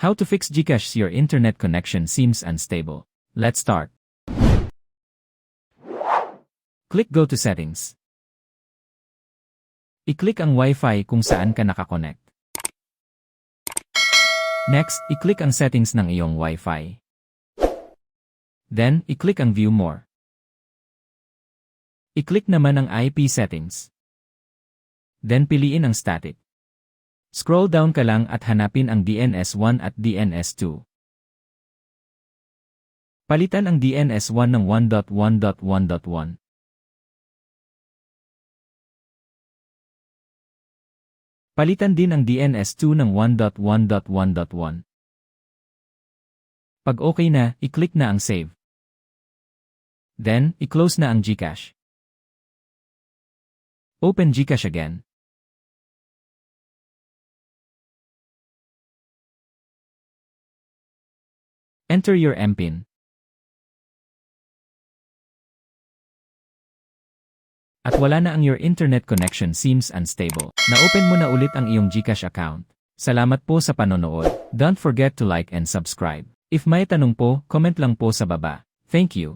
How to fix Gcash your internet connection seems unstable. Let's start. Click Go to Settings. I-click ang Wi-Fi kung saan ka nakakonect. Next, i-click ang settings ng iyong Wi-Fi. Then, i-click ang View More. I-click naman ang IP settings. Then piliin ang static. Scroll down ka lang at hanapin ang DNS1 at DNS2. Palitan ang DNS1 ng 1.1.1.1. Palitan din ang DNS2 ng 1.1.1.1. Pag okay na, i-click na ang Save. Then, i-close na ang Gcash. Open Gcash again. Enter your MPIN. At wala na ang your internet connection seems unstable. Na-open mo na ulit ang iyong Gcash account. Salamat po sa panonood. Don't forget to like and subscribe. If may tanong po, comment lang po sa baba. Thank you.